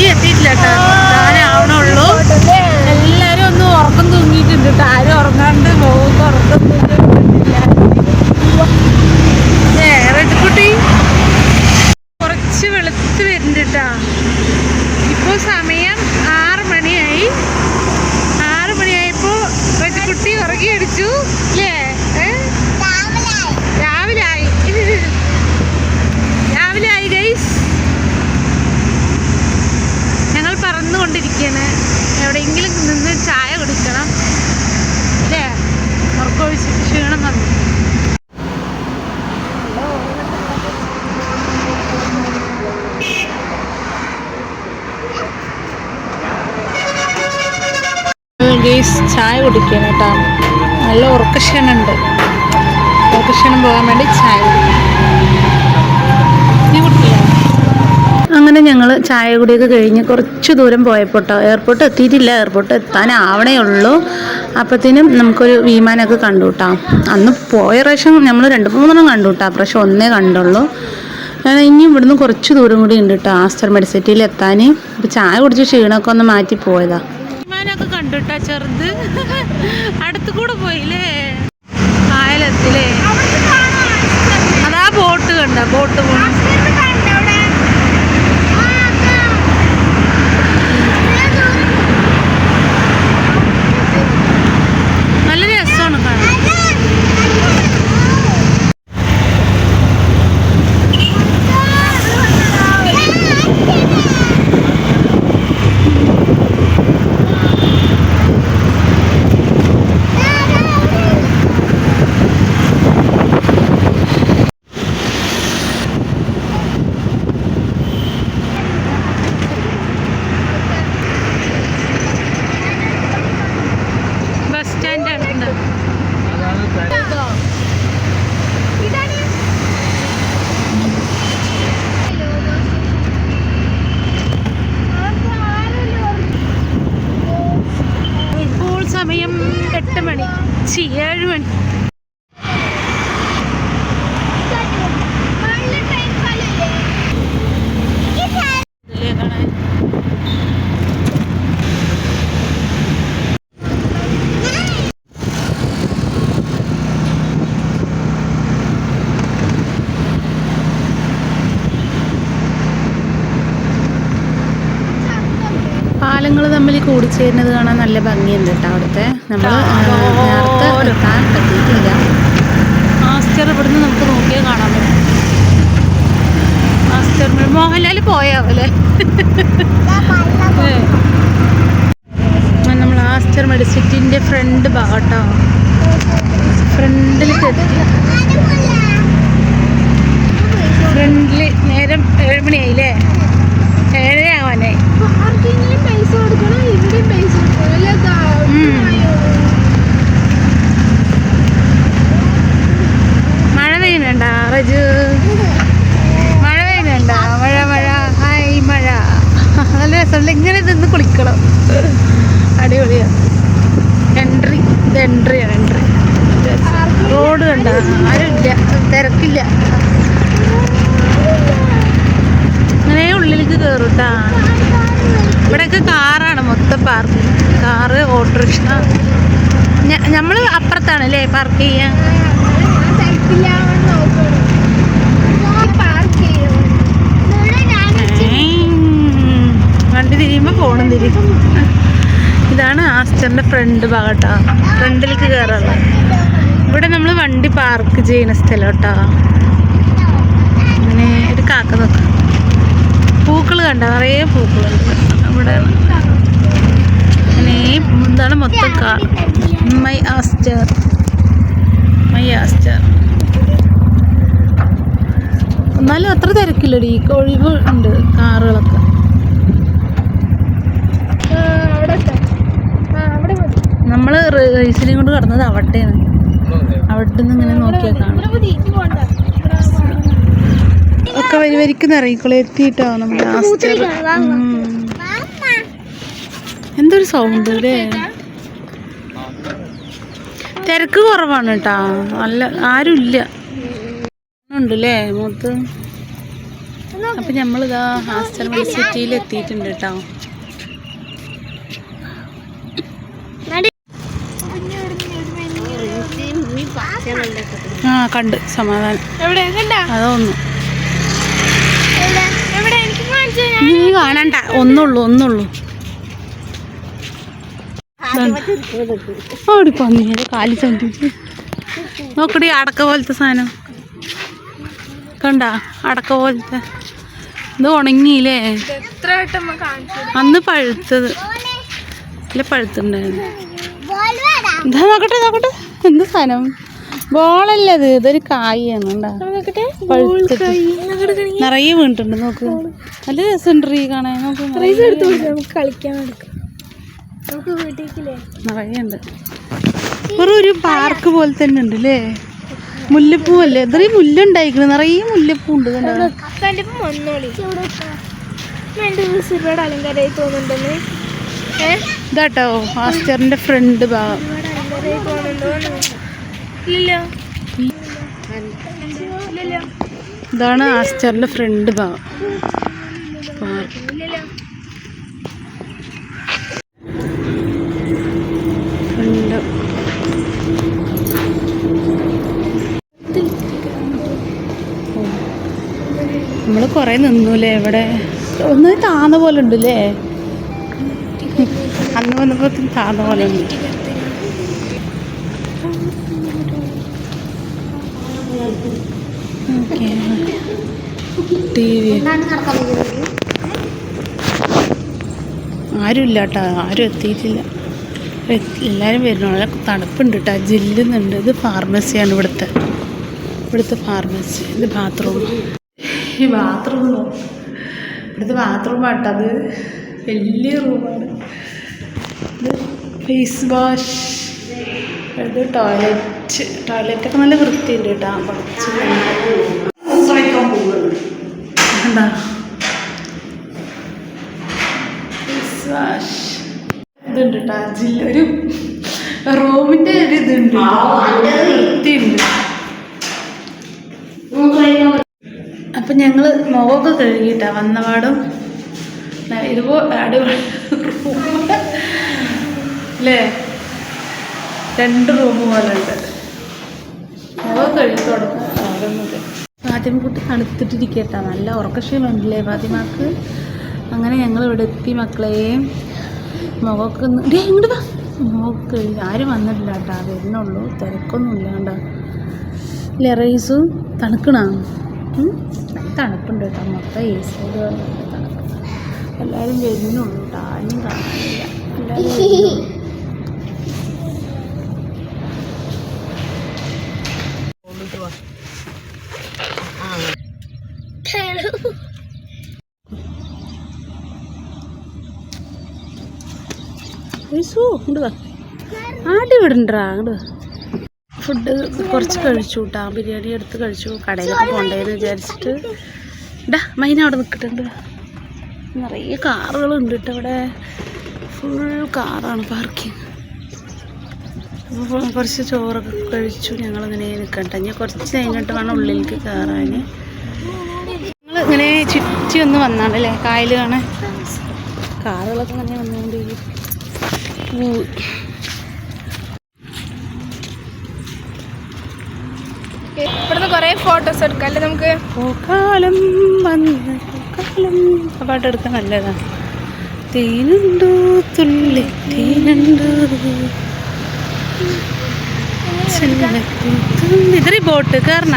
ചേച്ചി എത്തിയിട്ടില്ല കേട്ടോ താനാവണുള്ളൂ എല്ലാരും ഒന്ന് ഉറക്കം തൂങ്ങിയിട്ടുണ്ട് കേട്ടോ ആരും ഉറങ്ങാണ്ട് പോകുമ്പോ ഉറക്കം തൂങ്ങിയിട്ടില്ല കുട്ടി കുറച്ച് വെളുത്ത് വരുന്നുണ്ട് കേട്ടാ ഇപ്പോൾ സമയം ആറ് മണിയായി ആറ് മണിയായപ്പോൾ കുട്ടി ഉറങ്ങി അടിച്ചു അല്ലേ ഏ? രാവിലെ ആയി രാവിലെ ആയി ഗൈസ് ഞങ്ങൾ പറന്നുകൊണ്ടിരിക്കുകയാണ് എവിടെയെങ്കിലും നിന്ന് ചായ കുടിക്കണം അല്ലേ ഉറക്കമൊഴിച്ചിട്ട് ക്ഷീണം വന്നു ഗേസ് ചായ കുടിക്കണം കേട്ടോ. നല്ല ഉറക്കക്ഷണുണ്ട് ഉറക്കക്ഷണം പോകാൻ വേണ്ടി ചായ അങ്ങനെ ഞങ്ങൾ ചായ കുടിയൊക്കെ കഴിഞ്ഞ് കുറച്ച് ദൂരം പോയപ്പോട്ടോ എയർപോർട്ട് എത്തിയിട്ടില്ല. എയർപോർട്ട് എത്താനാവണേ ഉള്ളൂ. അപ്പോഴത്തേനും നമുക്കൊരു വിമാനമൊക്കെ കണ്ടു കേട്ടോ അന്ന് പോയ പ്രാവശ്യം നമ്മൾ രണ്ട് മൂന്നെണ്ണം കണ്ടു കേട്ടോ പ്രാവശ്യം ഒന്നേ കണ്ടുള്ളൂ. ഇനി ഇവിടുന്ന് കുറച്ച് ദൂരം കൂടി ഉണ്ട് കേട്ടോ ആസ്റ്റർ മെഡിസിറ്റിയിൽ എത്താൻ. ഇപ്പോൾ ചായ കുടിച്ച് ക്ഷീണമൊക്കെ ഒന്ന് മാറ്റി പോയതാ. വിമാനമൊക്കെ കണ്ടു കേട്ടോ ചെറുത് അടുത്ത് കൂടെ പോയില്ലേ കായലെത്തില്ലേ അതാ ബോട്ട് കണ്ട ബോട്ട് പോണു നല്ല രസമാണ് കാണാൻ ബസ് സ്റ്റാൻഡാണ് കേട്ടോ ഇപ്പോൾ സമയം എട്ട് മണി ചി ഏഴ് മണി ഇതിലേ കാണാൻ പാലങ്ങൾ തമ്മിൽ കൂടിച്ചേരുന്നത് കാണാൻ നല്ല ഭംഗിയുണ്ട് കേട്ടോ അവിടുത്തെ. നമ്മൾ നേരത്തെ എത്താൻ പറ്റിയിട്ടില്ല. മാസ്റ്റർ ഇവിടുന്ന് നമുക്ക് നോക്കിയാൽ കാണാൻ പറ്റും. മാസ്റ്റർ മോഹൻലാൽ പോയാവല്ലേ? നമ്മൾ ആസ്റ്റർ മെഡിസിറ്റിന്റെ ഫ്രണ്ട് ഭാഗട്ടോ. ഫ്രണ്ടിൽ ഫ്രണ്ടിൽ നേരം ഏഴ് മണിയായില്ലേ? അല്ല മഴ പെയ്യുന്നുണ്ട റജു? മഴ പെയ്യുന്നുണ്ട? മഴ മഴ. ഹായ് മഴ. നല്ല രസമുണ്ട്. ഇങ്ങനെ നിന്ന് കുളിക്കണം. അടിപൊളിയാ. എൻട്രി ഇത് എൻട്രിയാണ് എൻട്രി റോഡ് കണ്ട? ആരും ഇല്ല. തിരക്കില്ല. ഉള്ളിലേക്ക് കയറുട്ടാ ഇവിടെയൊക്കെ കാറാണ് മൊത്തം പാർക്ക് കാറ് ഓട്ടോറിക്ഷ. നമ്മൾ അപ്പുറത്താണ് അല്ലേ പാർക്ക് ചെയ്യാൻ വണ്ടി തിരിയുമ്പോൾ ഫോണും തിരിയും. ഇതാണ് ആസ്റ്ററിന്റെ ഫ്രണ്ട് ഭാഗട്ടാ. ഫ്രണ്ടിലേക്ക് കയറാനുള്ള ഇവിടെ നമ്മൾ വണ്ടി പാർക്ക് ചെയ്യുന്ന സ്ഥലം കേട്ടോ അങ്ങനെ ഒരു കാക്ക നോക്കാം പൂക്കൾ കണ്ട? നിറയെ പൂക്കളുണ്ട്. ഇവിടെ എന്താണ് മൊത്തം car my Aster. My Aster. എന്നാലും അത്ര തിരക്കില്ലടി. ഒഴിവ് ഉണ്ട് കാറുകളൊക്കെ. നമ്മൾ റേസിലും കൊണ്ട് കടന്നത് അവിടെയാണ്. അവിടെ നിന്ന് ഇങ്ങനെ നോക്കിയാൽ കാണാം. ഒക്കെ വരി വരിക്കുന്ന ഇറങ്ങിക്കോളെ എത്തിയിട്ടോ? ഉം. എന്തൊരു സൗണ്ട് അല്ലേ? തിരക്ക് കുറവാണ് കേട്ടാ. നല്ല ആരും ഇല്ല. ഉണ്ട് അപ്പൊ മുഖത്ത് അപ്പം നമ്മളിതാ ഹാസ്റ്റർമൽ സിറ്റിയിൽ എത്തിയിട്ടുണ്ട് കേട്ടോ. ആ കണ്ട്. സമാധാനം. അതൊന്നും. നീ കാണണ്ട. ഒന്നുള്ളൂ ഒന്നുള്ളൂ. പന്നിയത് കാലി ചന്തിച്ച്. നോക്കടി അടക്ക പോലത്തെ സാധനം. കണ്ട അടക്ക പോലത്തെ. ഇത് ഉണങ്ങിയില്ലേ? അന്ന് പഴുത്തത്. അല്ല പഴുത്തുണ്ടായിരുന്നു ഇതാ നോക്കട്ടെ നോക്കട്ടെ. എന്ത് സാധനം? ബോളല്ല ഇത്? ഇതൊരു കായാണ് പഴുത്തിട്ട് നിറയെ വീണിട്ടുണ്ട് നോക്ക്. നല്ല രസമുണ്ട് കാണാൻ. നോക്ക് എടുത്ത് നമുക്ക് കളിക്കാൻ നമുക്ക് വീട്ടിലേക്കില്ലേ? വെറും ഒരു പാർക്ക് പോലെ തന്നെ ഉണ്ട് അല്ലേ മുല്ലപ്പൂ അല്ലേ ഇത്രയും മുല്ലുണ്ടായിരിക്കണ. ഉണ്ടായിക്കണ് നിറയെ മുല്ലപ്പൂ ഉണ്ട് ഇതാട്ടോ മാസ്റ്ററിന്റെ ഫ്രണ്ട് ഭാഗം. ഇതാണ് ആസ്റ്ററിന്റെ ഫ്രണ്ട് ഭാഗം. നമ്മൾ കുറേ നിന്നൂലേ ഇവിടെ? ഒന്ന് താന്ന പോലെ ഉണ്ടല്ലേ? അന്ന് വന്നപ്പോൾ താന്ന പോലെ ഉണ്ട്. T V. ആരും ഇല്ല കേട്ടോ ആരും എത്തിയിട്ടില്ല. എല്ലാവരും വരുന്നു നല്ല തണുപ്പുണ്ട് കേട്ടോ ജില്ലുന്നുണ്ട്. ഇത് ഫാർമസിയാണ് ഇവിടുത്തെ. ഇവിടുത്തെ ഫാർമസി. ഇത് ബാത്റൂം. ഈ ബാത്റൂം ഇവിടുത്തെ ബാത്റൂം ആട്ടോ അത്. വലിയ റൂമാണ്. ഇത് ഫേസ് വാഷ്. ഇത് ടോയ്ലറ്റ്. ടോയ്ലറ്റൊക്കെ നല്ല വൃത്തിയുണ്ട് കേട്ടോ കുറച്ച് എന്താ ഫേസ് വാഷ് ഇതുണ്ട് കേട്ടോ ജില്ല ഒരു റൂമിന്റെ ഒരു ഇതുണ്ട്. വൃത്തിയുണ്ട്. അപ്പം ഞങ്ങൾ മുഖമൊക്കെ കഴുകിയിട്ടാ വന്നപാടും. ഇതുപോലെ അടിപൊളി അല്ലേ രണ്ട് റൂം പോലെ ഉണ്ട്. മുഖം കഴുകി തുടങ്ങും. അവിടെയൊന്നുമില്ല ഫാത്തിമക്കുട്ടി തണുത്തിട്ടിരിക്കട്ടാ. നല്ല ഉറക്കക്ഷീണമുണ്ടല്ലേ ഫാത്തിമാക്ക്? അങ്ങനെ ഞങ്ങൾ ഇവിടെ എത്തി മക്കളെയും മുഖമൊക്കെ ഡേ ഇങ്ങോട്ട് മുഖമൊക്കെ ആരും വന്നിട്ടില്ല കേട്ടോ. വരുന്നുള്ളൂ. തിരക്കൊന്നും ഇല്ലാണ്ട. ലെറൈസും തണുക്കണോ? തണുപ്പുണ്ട് കേട്ടോ. മൊത്തം എ വന്നിട്ട് തണുപ്പ്. എല്ലാവരും വരുന്നുള്ളൂ കേട്ടോ. ആരും കാണാനില്ല എല്ലാവരും ഐസു, വാ. ആടി വിടണ്ടാ ഫുഡ് കുറച്ച് കഴിച്ചു കേട്ടാ ബിരിയാണി എടുത്ത് കഴിച്ചു കടയിലൊക്കെ പോണ്ടേന്ന് വിചാരിച്ചിട്ട്. ഡാ മൈന അവിടെ നിൽക്കിട്ടുണ്ട് നിറയെ കാറുകളുണ്ട് കേട്ടോ ഇവിടെ. ഫുൾ കാറാണ് പാർക്കിങ് കുറച്ച് ചോറൊക്കെ കഴിച്ചു ഞങ്ങൾ ഞങ്ങളിങ്ങനെ നിൽക്കട്ടെ ഞാൻ കുറച്ച് കഴിഞ്ഞിട്ട് വേണം ഉള്ളിലേക്ക് കയറാൻ ഞങ്ങൾ ഇങ്ങനെ ചുറ്റി ഒന്ന് വന്നാണല്ലേ കായൽ കാണാൻ. കാറുകളൊക്കെ ഇങ്ങനെ വന്നുകൊണ്ടിരിക്കും ഊ. ഇവിടുന്ന് കൊറേ ഫോട്ടോസ് എടുക്കാം. അല്ലേ നമുക്ക്? പൂക്കാലം വന്ന് പൂക്കാലം. ആ പാട്ട് എടുക്കാൻ നല്ലതാണ് തേനുണ്ടോ തുള്ളി തേനുണ്ടോ ഇതൊരു ബോട്ട് കയറണ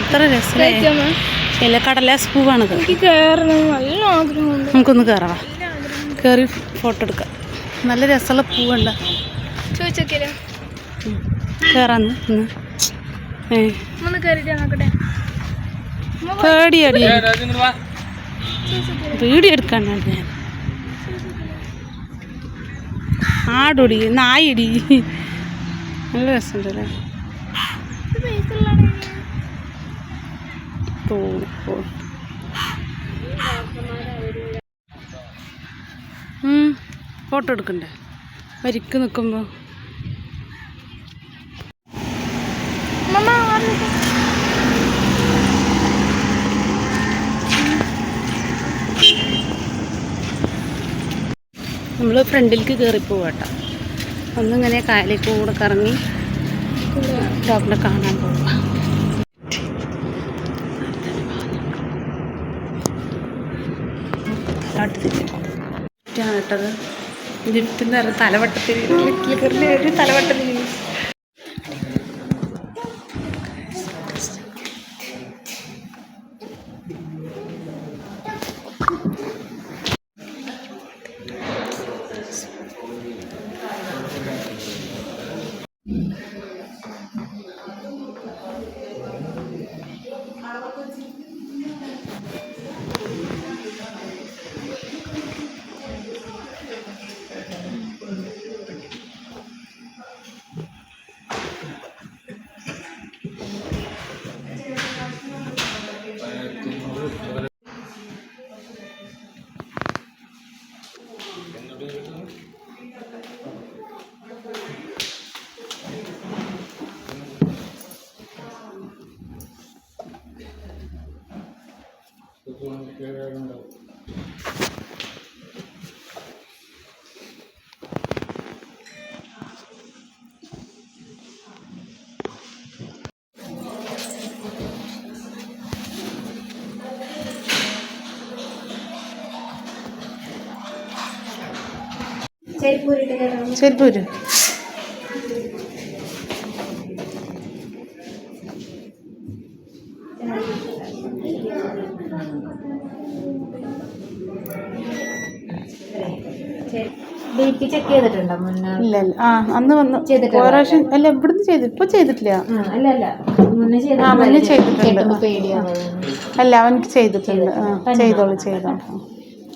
ഇത്ര രസമേ ഇല്ല കടലാസ് പൂവാണിത്. എനിക്ക് കയറണം നല്ല ആഗ്രഹമുണ്ട്. നമുക്കൊന്ന് കയറാം കയറി ഫോട്ടോ എടുക്കാം. നല്ല രസമുള്ള പൂവുണ്ട്. കയറാന്ന് പേടിയടി. വീഡിയോ എടുക്കാനാണ് ഞാൻ. ആടൊടി നായിടി. നല്ല രസമുണ്ടല്ലേ? ഇത് ഫോട്ടോ എടുക്കണ്ടേ? വരിക്ക് നിൽക്കുമ്പോൾ നമ്മൾ ഫ്രണ്ടിലേക്ക് കയറിപ്പോവാട്ടോ ഒന്നിങ്ങനെ കായലിൽ കൂടെ കറങ്ങി ഡോക്ടറെ കാണാൻ പോവുക ാട്ടത് നിന്ന് തലവട്ടത്തിൽ ഒരു തലവട്ടത്തിൽ ശരി പോരും ബി മുന്നേ ഇല്ല ഇല്ല. ആ അന്ന് വന്ന് ചെയ്തിട്ടില്ല. പ്രാവശ്യം അല്ല ഇവിടുന്ന് ചെയ്തു ഇപ്പൊ ചെയ്തിട്ടില്ല. അല്ല അല്ല. മുന്നേ ആ മുന്നേ ചെയ്തിട്ടുണ്ട്. പേടിയാണ് അല്ല ചെയ്തിട്ടുണ്ട്. ആ ചെയ്തോളൂ ചെയ്തോ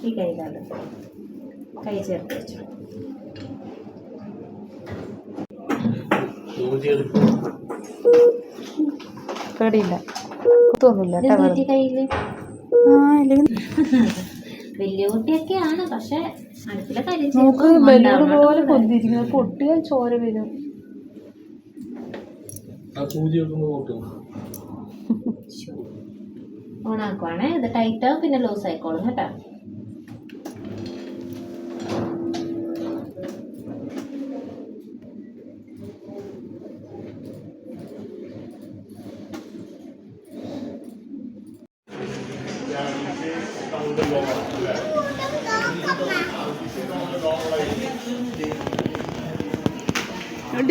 ഈ കൈകാൽ. കൈ ചേർത്ത് വെച്ചു. പേടിയില്ല. കുത്തൊന്നുമില്ല കേട്ടോ. ഇതെന്ത് പറ്റി കയ്യിൽ? ആ ഇല്ലെങ്കിൽ വലിയ കുട്ടിയൊക്കെയാണ് പക്ഷെ നമുക്ക് ബലൂൺ പോലെ പൊന്തിരിക്കുന്നത് പൊട്ടിയാൽ ചോര വരും. ഓണാക്കുവാണേ ഇത് ടൈറ്റ് ആവും പിന്നെ ലൂസ് ആയിക്കോളും കേട്ടോ.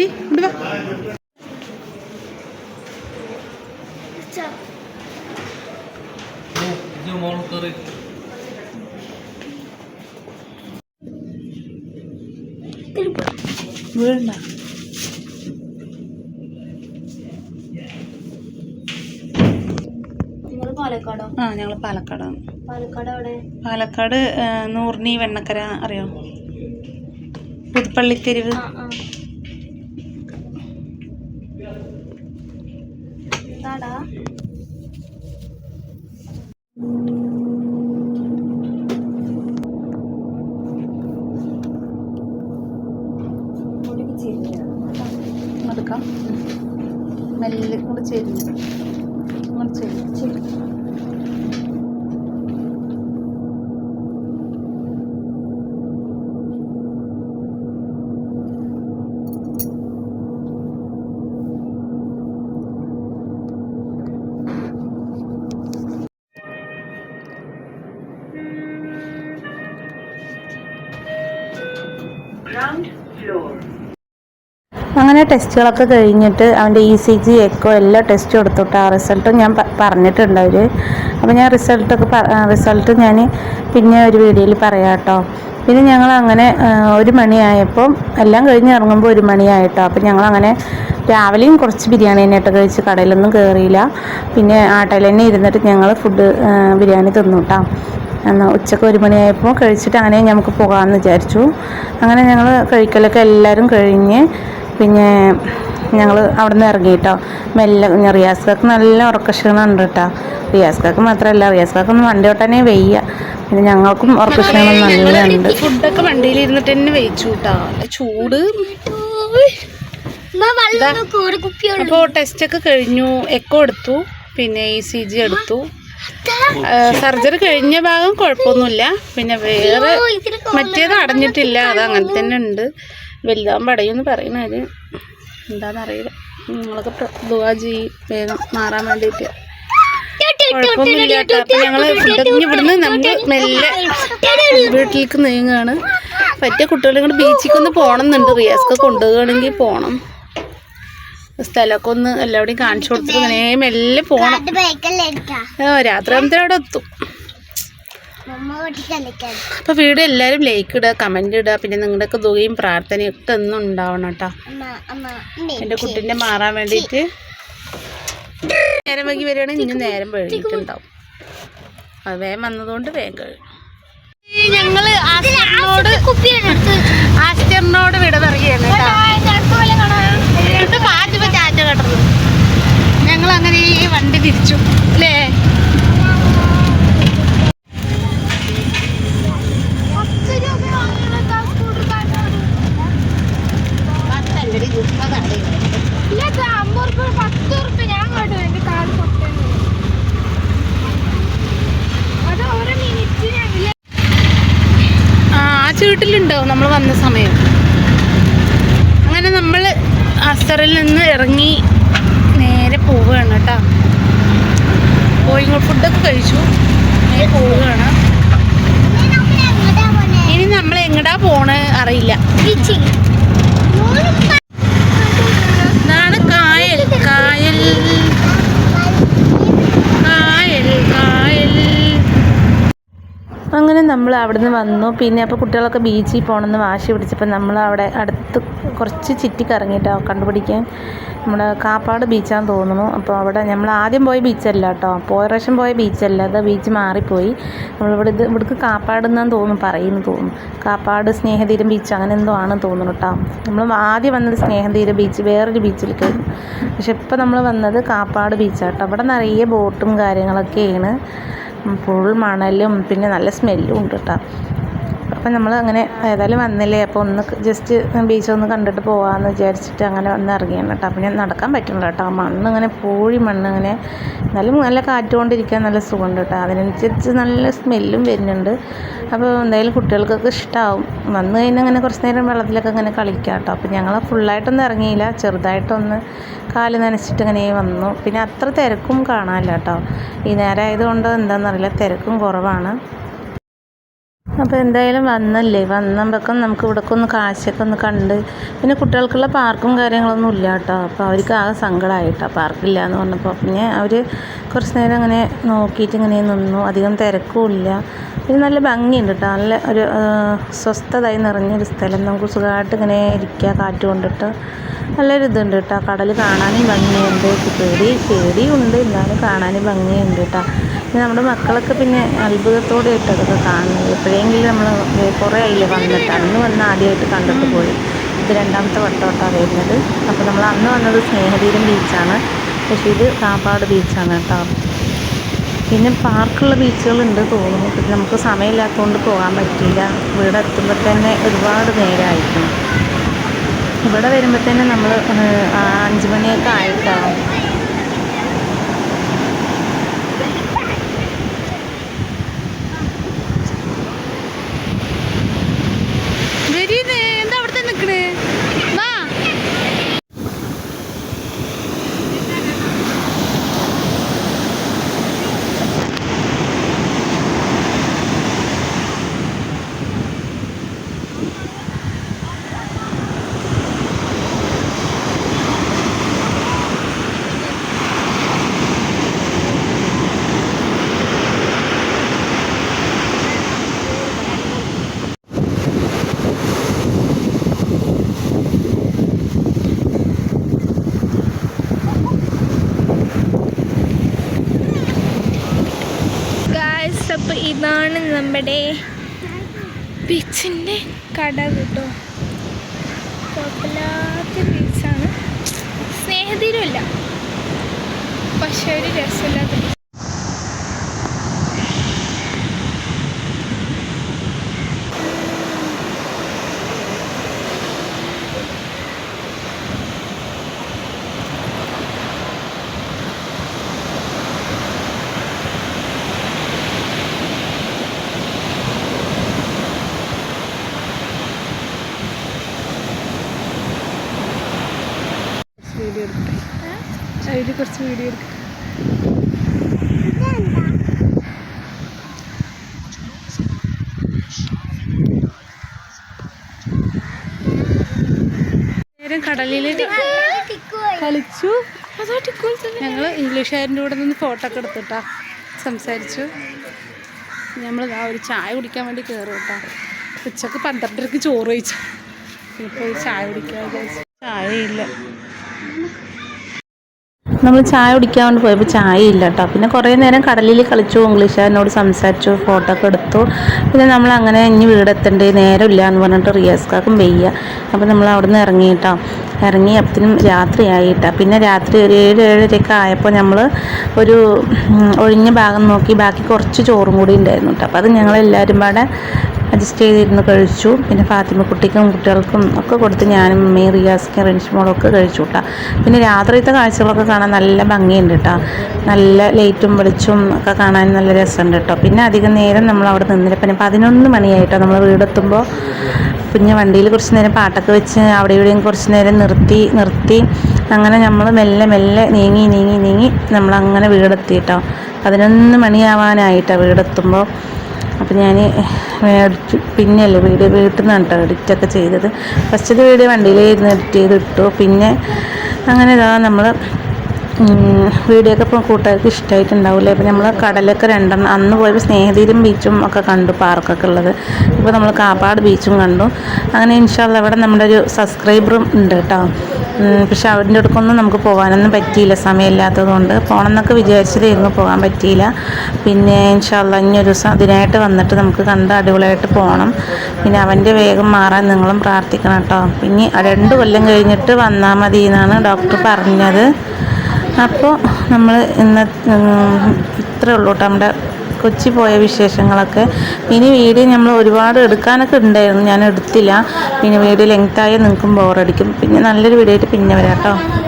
ഇങ്ങട് വാ. വീഴണ്ട ആ ഞങ്ങൾ പാലക്കാടാണ് പാലക്കാട് നൂറിനി വെണ്ണക്കര അറിയോ? പുതുപ്പള്ളിത്തെരുവ് എടുക്കാം മെല്ലെ കൂടെ ചേരുന്നു അങ്ങനെ ടെസ്റ്റുകളൊക്കെ കഴിഞ്ഞിട്ട് അവന്റെ ഇ സി ജി എക്കോ എല്ലാ ടെസ്റ്റും എടുത്തിട്ട് ആ റിസൾട്ടും ഞാൻ പറഞ്ഞിട്ടുണ്ട് അവർ അപ്പോൾ ഞാൻ റിസൾട്ടൊക്കെ റിസൾട്ട് ഞാൻ പിന്നെ ഒരു വീഡിയോയിൽ പറയാം കേട്ടോ പിന്നെ ഞങ്ങൾ അങ്ങനെ ഒരു മണിയായപ്പോൾ എല്ലാം കഴിഞ്ഞ് ഇറങ്ങുമ്പോൾ ഒരു മണിയായിട്ടോ. അപ്പോൾ ഞങ്ങൾ അങ്ങനെ രാവിലെയും കുറച്ച് ബിരിയാണി തന്നെയായിട്ട് കഴിച്ച് കടയിലൊന്നും കയറിയില്ല പിന്നെ ആട്ടയിൽ തന്നെ ഇരുന്നിട്ട് ഞങ്ങൾ ഫുഡ് ബിരിയാണി തിന്നു കേട്ടോ എന്നാൽ ഉച്ചയ്ക്ക് ഒരു മണിയായപ്പോൾ കഴിച്ചിട്ട് അങ്ങനെ നമുക്ക് പോകാമെന്ന് വിചാരിച്ചു. അങ്ങനെ ഞങ്ങൾ കഴിക്കലൊക്കെ എല്ലാവരും കഴിഞ്ഞ് പിന്നെ ഞങ്ങൾ അവിടെ നിന്ന് ഇറങ്ങി കേട്ടോ മെല്ലെ റിയാസ് കാക്ക് നല്ല ഉറക്കക്ഷീണമുണ്ട് കേട്ടോ റിയാസ് കാക്ക് മാത്രമല്ല റിയാസ് കാക്ക് ഒന്ന് വണ്ടി ഓട്ടാനേ വെയ്യ. പിന്നെ ഞങ്ങൾക്കും ഉറക്കക്ഷീണം നല്ല ഉണ്ട് ഫുഡൊക്കെ വണ്ടിയിൽ ഇരുന്നിട്ട് തന്നെ വെയിച്ചു കേട്ടോ ചൂട്. അപ്പോൾ ടെസ്റ്റൊക്കെ കഴിഞ്ഞു. എക്കോ എടുത്തു. പിന്നെ ഇ സി ജി എടുത്തു. സർജറി കഴിഞ്ഞ ഭാഗം കുഴപ്പമൊന്നുമില്ല പിന്നെ വേറെ മറ്റേത് അടഞ്ഞിട്ടില്ല അത് അങ്ങനെ തന്നെ ഉണ്ട് വലുതാകുമ്പോൾ അടയുമെന്ന് പറയുന്നത് എന്താണെന്നറിയില്ല നിങ്ങളൊക്കെ ദുവാ ചെയ്യും വേഗം മാറാൻ വേണ്ടിയിട്ട് കുഴപ്പമൊന്നുമില്ല കേട്ടോ അപ്പം ഞങ്ങൾ ഫുഡൊക്കെ ഇവിടുന്ന് നമുക്ക് മെല്ലെ വീട്ടിലേക്ക് നീങ്ങുകയാണ് പറ്റിയ കുട്ടികളെ കൊണ്ട് ബീച്ചിലേക്ക് ഒന്ന് പോകണം എന്നുണ്ട് റിയാസ്ക്ക് കൊണ്ടുപോവുകയാണെങ്കിൽ പോകണം സ്ഥലമൊക്കെ ഒന്ന് എല്ലാവിടെയും കാണിച്ചു കൊടുത്തിട്ട് ഇങ്ങനെ മെല്ലെ പോകണം ഓ രാത്രി ആകുമ്പോൾ അവിടെ എത്തും. അപ്പോൾ വീഡിയോ എല്ലാവരും ലൈക്ക് ഇടുക കമന്റ് ഇടുക പിന്നെ നിങ്ങളുടെയൊക്കെ ദുഃഖയും പ്രാർത്ഥനയും ഒക്കെ ഒന്നും ഉണ്ടാവണം കേട്ടോ. എന്റെ കുട്ടീന്റെ മാറാൻ വേണ്ടിയിട്ട്. നേരം വൈകി വരികയാണെങ്കിൽ ഇനി നേരം വൈകിട്ടുണ്ടാവും അത് വേഗം വന്നതുകൊണ്ട് വേഗം കഴിയും ഞങ്ങൾ ആസ്റ്ററിനോട് ആസ്റ്ററിനോട് വിട പറയുകയാണ് കേട്ടോ. പാചക ചാറ്റ കേട്ടത് ഞങ്ങൾ അങ്ങനെ ഈ വണ്ടി തിരിച്ചു. അല്ലേ? ആ ചീട്ടിലുണ്ടാവും നമ്മൾ വന്ന സമയം. അങ്ങനെ നമ്മൾ അസറിൽ നിന്ന് ഇറങ്ങി നേരെ പോവുകയാണ് കേട്ടോ. പോയി ഫുഡൊക്കെ കഴിച്ചു. നേരെ പോവുകയാണ്. ഇനി നമ്മൾ എങ്ങടാ പോണ് അറിയില്ല ഇതാണ് കായൽ കായൽ കായൽ കായൽ അങ്ങനെ നമ്മൾ അവിടെ നിന്ന് വന്നു. പിന്നെ അപ്പോൾ കുട്ടികളൊക്കെ ബീച്ചിൽ പോകണമെന്ന് വാശി പിടിച്ചപ്പോൾ നമ്മൾ അവിടെ അടുത്ത് കുറച്ച് ചുറ്റി കറങ്ങിയിട്ടോ കണ്ടുപിടിക്കാൻ. നമ്മുടെ കാപ്പാട് ബീച്ചാന്ന് തോന്നുന്നു. അപ്പോൾ അവിടെ നമ്മൾ ആദ്യം പോയ ബീച്ചല്ല കേട്ടോ പോയ പ്രാവശ്യം പോയ ബീച്ചല്ല. അത് ബീച്ച് മാറിപ്പോയി. നമ്മളിവിടെ ഇത് ഇവിടേക്ക് കാപ്പാട് എന്നാന്ന് തോന്നുന്നു പറയുന്നു തോന്നുന്നു. കാപ്പാട് സ്നേഹതീരം ബീച്ച് അങ്ങനെ എന്തോ ആണെന്ന് തോന്നുന്നു കേട്ടോ നമ്മൾ ആദ്യം വന്നത് സ്നേഹതീരം ബീച്ച് വേറൊരു ബീച്ചിലേക്കായിരുന്നു. പക്ഷെ ഇപ്പോൾ നമ്മൾ വന്നത് കാപ്പാട് ബീച്ചാട്ടോ അവിടെ നിറയെ ബോട്ടും കാര്യങ്ങളൊക്കെയാണ്. ഫുൾ മണലും പിന്നെ നല്ല സ്മെല്ലും ഉണ്ട് കേട്ടോ അപ്പം നമ്മൾ അങ്ങനെ ഏതായാലും വന്നില്ലേ? അപ്പോൾ ഒന്ന് ജസ്റ്റ് ബീച്ച് ഒന്ന് കണ്ടിട്ട് പോകാമെന്ന് വിചാരിച്ചിട്ട് അങ്ങനെ വന്ന് ഇറങ്ങിയാണ് കേട്ടോ. ഞാൻ നടക്കാൻ പറ്റുന്നില്ല കേട്ടോ. മണ്ണ് ഇങ്ങനെ പൂഴി മണ്ണ് ഇങ്ങനെ എന്നാലും നല്ല കാറ്റുകൊണ്ടിരിക്കാൻ നല്ല സുഖമുണ്ട് കേട്ടോ. അതിനനുസരിച്ച് നല്ല സ്മെല്ലും വരുന്നുണ്ട്. അപ്പോൾ എന്തായാലും കുട്ടികൾക്കൊക്കെ ഇഷ്ടമാവും വന്നു കഴിഞ്ഞാൽ അങ്ങനെ കുറച്ച് നേരം വെള്ളത്തിലൊക്കെ അങ്ങനെ കളിക്കാം കേട്ടോ. അപ്പോൾ ഞങ്ങൾ ഫുള്ളായിട്ടൊന്നും ഇറങ്ങിയില്ല. ചെറുതായിട്ടൊന്ന് കാൽ നനച്ചിട്ട് ഇങ്ങനെ വന്നു. പിന്നെ അത്ര തിരക്കും കാണാനില്ല കേട്ടോ. ഈ നേരം ആയതുകൊണ്ട് എന്താണെന്നറിയില്ല. തിരക്കും കുറവാണ്. അപ്പോൾ എന്തായാലും വന്നല്ലേ? വന്നപ്പോൾ നമുക്ക് ഇവിടെ ഒന്ന് കാശൊക്കെ ഒന്ന് കണ്ട്. പിന്നെ കുട്ടികൾക്കുള്ള പാർക്കും കാര്യങ്ങളൊന്നും ഇല്ല കേട്ടോ. അപ്പോൾ അവർക്ക് ആകെ സങ്കടമായിട്ടോ പാർക്കില്ല എന്ന് പറഞ്ഞപ്പോൾ പിന്നെ അവർ കുറച്ച് നേരം അങ്ങനെ നോക്കിയിട്ട് ഇങ്ങനെ നിന്നു. അധികം തിരക്കുമില്ല പിന്നെ നല്ല ഭംഗിയുണ്ട് കേട്ടോ. നല്ല ഒരു സ്വസ്ഥതയായി സ്വസ്ഥതായി നിറഞ്ഞൊരു സ്ഥലം. നമുക്ക് സുഖമായിട്ട് ഇങ്ങനെ ഇരിക്കുക കാറ്റ് കൊണ്ടിട്ട്. നല്ലൊരു ഇതുണ്ട് കേട്ടോ. കടൽ കാണാനും ഭംഗിയുണ്ട്. പേടി പേടിയുണ്ട്. എന്നാലും കാണാനും ഭംഗിയുണ്ട് കേട്ടോ. നമ്മുടെ മക്കളൊക്കെ പിന്നെ അത്ഭുതത്തോടെ ആയിട്ട് അതൊക്കെ കാണുന്നത് എപ്പോഴെങ്കിലും നമ്മൾ കുറേ ആയില്ലേ വന്നിട്ട്. അന്ന് വന്ന് ആദ്യമായിട്ട് കണ്ടിട്ട് പോയി. ഇത് രണ്ടാമത്തെ വട്ടോട്ടാണ് വരുന്നത്. അപ്പോൾ നമ്മൾ അന്ന് വന്നത് സ്നേഹതീരം ബീച്ചാണ്. പക്ഷേ ഇത് കാപ്പാട് ബീച്ചാണ് കേട്ടോ. പിന്നെ പാർക്കുള്ള ബീച്ചുകളുണ്ട് തോന്നുന്നു. പക്ഷെ നമുക്ക് സമയമില്ലാത്തതുകൊണ്ട് പോകാൻ പറ്റിയില്ല. ഇവിടെ എത്തുമ്പോൾ തന്നെ ഒരുപാട് നേരമായിരിക്കും ഇവിടെ വരുമ്പോൾ തന്നെ നമ്മൾ അഞ്ച് മണിയൊക്കെ ആയിട്ടാവും എന്താ അവിടെ നിൽക്കണേ വാ ഗായ്സ് അപ്പോൾ ഇതാണ് നമ്മുടെ ബീച്ചിന്റെ കട കേട്ടോ. കുഴപ്പമില്ലാത്ത ബീച്ചാണ്. സ്നേഹതീരമില്ല. പക്ഷെ ഒരു രസമില്ലാത്ത beach. അതിൽ കുറച്ച് വീഡിയോ എടുക്കാം നേരം കടലിൽ കളിച്ചു. ഞങ്ങൾ ഇംഗ്ലീഷുകാരന്റെ കൂടെ നിന്ന് ഫോട്ടോ ഒക്കെ എടുത്തിട്ടാ. സംസാരിച്ചു. നമ്മൾ ആ ഒരു ചായ കുടിക്കാൻ വേണ്ടി കയറും കേട്ടോ ഉച്ചയ്ക്ക് പന്ത്രണ്ടരക്ക് ചോറ് കഴിച്ചു. ഇപ്പോൾ ചായ കുടിക്കാൻ വിചാരിച്ചു. ചായയില്ല. നമ്മൾ ചായ കുടിക്കാൻ പോയപ്പോൾ ചായ ഇല്ല കേട്ടോ. പിന്നെ കുറേ നേരം കടലിൽ കളിച്ചു ഇംഗ്ലീഷുകാരനോട് സംസാരിച്ചു ഫോട്ടോ ഒക്കെ എടുത്തു. പിന്നെ നമ്മൾ അങ്ങനെ ഇനി വീടെത്തണ്ടേ നേരമില്ല എന്ന് പറഞ്ഞിട്ട് റിയാസ്കാക്കും വെയ്യ. അപ്പോൾ നമ്മൾ അവിടെ നിന്ന് ഇറങ്ങി കേട്ടോ. ഇറങ്ങി അപ്പത്തിനും രാത്രിയായി കേട്ടോ. പിന്നെ രാത്രി ഒരു ഏഴ് ഏഴരയൊക്കെ ആയപ്പോൾ നമ്മൾ ഒരു ഒഴിഞ്ഞ ഭാഗം നോക്കി ബാക്കി കുറച്ച് ചോറും കൂടി ഉണ്ടായിരുന്നു കേട്ടോ. അപ്പോൾ അത് ഞങ്ങളെല്ലാവരും പാടെ അഡ്ജസ്റ്റ് ചെയ്തിരുന്ന് കഴിച്ചു. പിന്നെ ഫാത്തിമ കുട്ടിക്കും കുട്ടികൾക്കും ഒക്കെ കൊടുത്ത് ഞാനും അമ്മയും റിയാസിക്കും റിൻഷ്മോളും ഒക്കെ കഴിച്ചു കേട്ടോ പിന്നെ രാത്രിയത്തെ കാഴ്ചകളൊക്കെ കാണാൻ നല്ല ഭംഗിയുണ്ട് കേട്ടോ നല്ല ലൈറ്റും വെളിച്ചും ഒക്കെ കാണാൻ നല്ല രസമുണ്ട് കേട്ടോ പിന്നെ അധികം നേരം നമ്മൾ അവിടെ നിന്നില്ല. പിന്നെ പതിനൊന്ന് മണിയായിട്ടോ നമ്മൾ വീടെത്തുമ്പോൾ പിന്നെ വണ്ടിയിൽ കുറച്ച് നേരം പാട്ടൊക്കെ വെച്ച് അവിടെ ഇവിടെയും കുറച്ച് നേരം നിർത്തി നിർത്തി. അങ്ങനെ നമ്മൾ മെല്ലെ മെല്ലെ നീങ്ങി നീങ്ങി നീങ്ങി നമ്മളങ്ങനെ വീടെത്തി കേട്ടോ പതിനൊന്ന് മണിയാവാനായിട്ടോ വീടെത്തുമ്പോൾ അപ്പം ഞാൻ മേടിച്ചു പിന്നെയല്ലേ വീഡിയോ വീട്ടിൽ നിന്നാണ് കേട്ടോ എഡിറ്റൊക്കെ ചെയ്തത്. ഫസ്റ്റത്തെ വീഡിയോ വണ്ടിയിൽ ഇരുന്ന് എഡിറ്റ് ചെയ്ത് ഇട്ടു പിന്നെ അങ്ങനെ ഇതാ നമ്മൾ വീഡിയോ ഒക്കെ ഇപ്പോൾ കൂട്ടുകാർക്ക് ഇഷ്ടമായിട്ടുണ്ടാവില്ലേ അപ്പോൾ നമ്മൾ കടലൊക്കെ രണ്ടെണ്ണം അന്ന് പോയപ്പോൾ സ്നേഹതീരും ബീച്ചും ഒക്കെ കണ്ടു പാർക്കൊക്കെ ഉള്ളത്. ഇപ്പോൾ നമ്മൾ കാപ്പാട് ബീച്ചും കണ്ടു. അങ്ങനെ ഇൻഷാല്ല അവിടെ നമ്മുടെ ഒരു സബ്സ്ക്രൈബറും ഉണ്ട് കേട്ടോ പക്ഷെ അവരുടെ അടുക്കൊന്നും നമുക്ക് പോകാനൊന്നും പറ്റിയില്ല സമയമില്ലാത്തത് കൊണ്ട്. പോകണം എന്നൊക്കെ വിചാരിച്ചതായിരുന്നു പോകാൻ പറ്റിയില്ല. പിന്നെ ഇൻഷാല്ല ഇനി ഒരു ദിവസം അതിനായിട്ട് വന്നിട്ട് നമുക്ക് കണ്ട് അടിപൊളിയായിട്ട് പോകണം പിന്നെ അവന്റെ വേഗം മാറാൻ നിങ്ങളും പ്രാർത്ഥിക്കണം കേട്ടോ പിന്നെ രണ്ട് കൊല്ലം കഴിഞ്ഞിട്ട് വന്നാൽ മതി എന്നാണ് ഡോക്ടർ പറഞ്ഞത്. അപ്പോൾ നമ്മൾ ഇന്ന് ഇത്രേ ഉള്ളൂ കേട്ടോ. നമ്മുടെ കൊച്ചി പോയ വിശേഷങ്ങളൊക്കെ. ഇനി വീഡിയോ നമ്മൾ ഒരുപാട് എടുക്കാനൊക്കെ ഉണ്ടായിരുന്നു. ഞാൻ എടുത്തില്ല. പിന്നെ വീഡിയോ ലെങ്ത്തായി നിങ്ങൾക്കും ബോറടിക്കും പിന്നെ നല്ലൊരു വീഡിയോ ആയിട്ട് പിന്നെ വരാം കേട്ടോ.